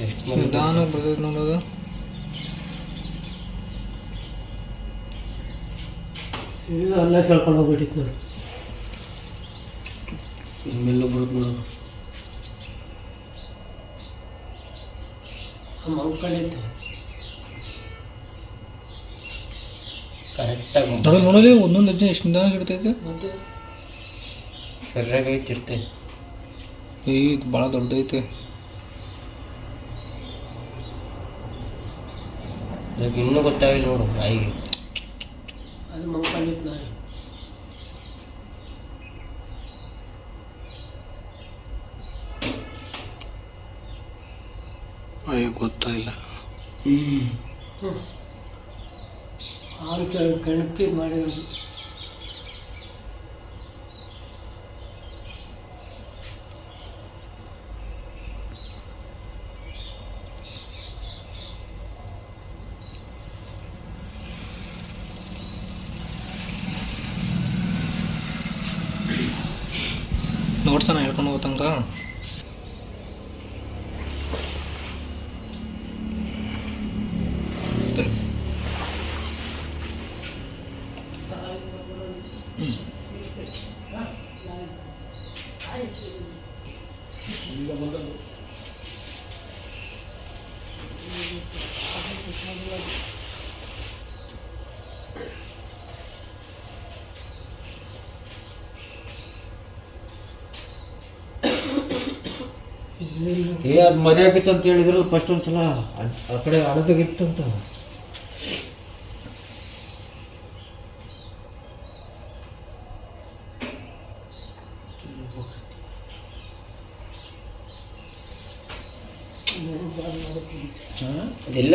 ಮಾಡೋದು ಇದು ಅಲ್ಲೇ ಕೇಳ್ಕೊಂಡು ಹೋಗ್ಬಿಟ್ಟಿತ್ತು ನೋಡಿ ಹಿಂಗೆಲ್ಲ ಬರುತ್ತೆ ನೋಡು ಮಂಕಳಿತ್ತು ಕರೆಕ್ಟಾಗಿ ಅದು ನೋಡಲಿ ಒಂದೊಂದು ಹೆಜ್ಜೆ ಎಷ್ಟು ನಿಧಾನ ಇಡ್ತೈತೆ ಮತ್ತೆ ಸರಿಯಾಗಿ ಐತಿರ್ತೆ ಈ ಇದು ಭಾಳ ದೊಡ್ಡದೈತೆ ಇವಾಗ ಇನ್ನೂ ಗೊತ್ತಾಗಿಲ್ಲ ನೋಡು ನಾಯಿಗೆ. ಅದು ಮಂಕಳಿತ್ತು ನಾಯಿ. ಅಯ್ಯೋ ಗೊತ್ತಾಗಿಲ್ಲ. ಹ್ಞೂ ಹಾಲು ಕಣಕ್ಕೆ ಮಾಡಿರೋದು. ನೋಡ್ಸಣ ಹೇಳ್ಕೊಂಡು ಹೋಗೋ ತನಕ. ಏ ಅದು ಮದುವೆ ಆಗಿತ್ತು ಅಂತ ಹೇಳಿದ್ರು. ಫಸ್ಟ್ ಒಂದ್ಸಲ ಆ- ಕಡೆ ಅಳದಾಗಿತ್ತು ಅಂತ. ಅದೆಲ್ಲ